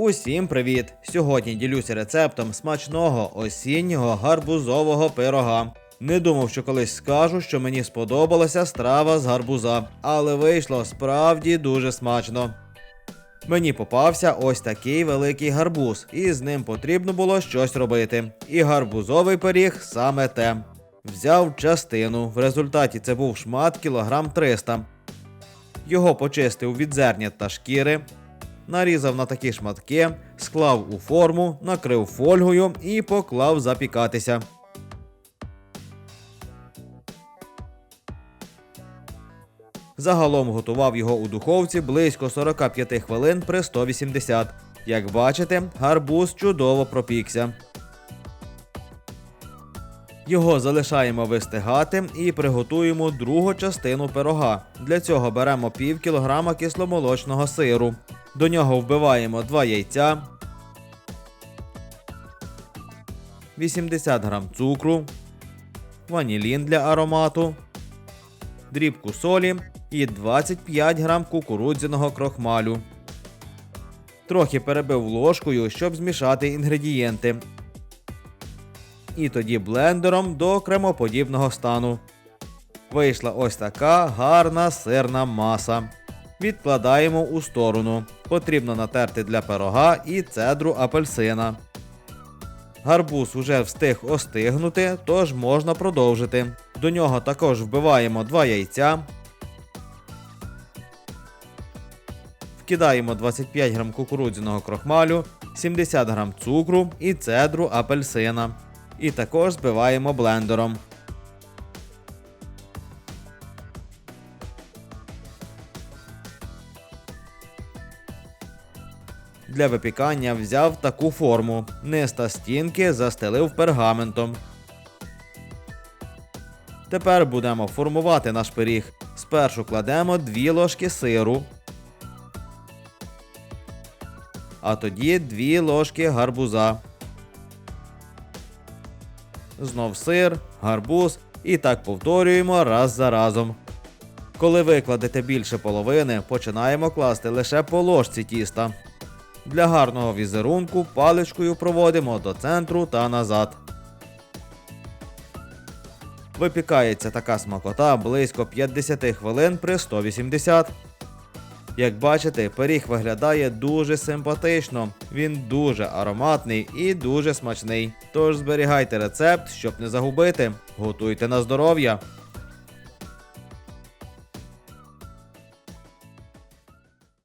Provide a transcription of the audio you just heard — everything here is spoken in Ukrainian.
Усім привіт! Сьогодні ділюся рецептом смачного осіннього гарбузового пирога. Не думав, що колись скажу, що мені сподобалася страва з гарбуза, але вийшло справді дуже смачно. Мені попався ось такий великий гарбуз, і з ним потрібно було щось робити. І гарбузовий пиріг саме те. Взяв частину, в результаті це був шмат кілограм 300. Його почистив від зерня та шкіри, нарізав на такі шматки, склав у форму, накрив фольгою і поклав запікатися. Загалом готував його у духовці близько 45 хвилин при 180. Як бачите, гарбуз чудово пропікся. Його залишаємо вистигати і приготуємо другу частину пирога. Для цього беремо пів кілограма кисломолочного сиру. До нього вбиваємо 2 яйця, 80 грам цукру, ванілін для аромату, дрібку солі і 25 грам кукурудзяного крохмалю. Трохи перебив ложкою, щоб змішати інгредієнти. І тоді блендером до кремоподібного стану. Вийшла ось така гарна сирна маса. Відкладаємо у сторону. Потрібно натерти для пирога і цедру апельсина. Гарбуз уже встиг остигнути, тож можна продовжити. До нього також вбиваємо 2 яйця. Вкидаємо 25 грам кукурудзяного крохмалю, 70 грам цукру і цедру апельсина. І також збиваємо блендером. Для випікання взяв таку форму. Низ та стінки застелив пергаментом. Тепер будемо формувати наш пиріг. Спершу кладемо 2 ложки сиру. А тоді 2 ложки гарбуза. Знов сир, гарбуз і так повторюємо раз за разом. Коли викладете більше половини, починаємо класти лише по ложці тіста. Для гарного візерунку паличкою проводимо до центру та назад. Випікається така смакота близько 50 хвилин при 180. Як бачите, пиріг виглядає дуже симпатично. Він дуже ароматний і дуже смачний. Тож зберігайте рецепт, щоб не загубити. Готуйте на здоров'я.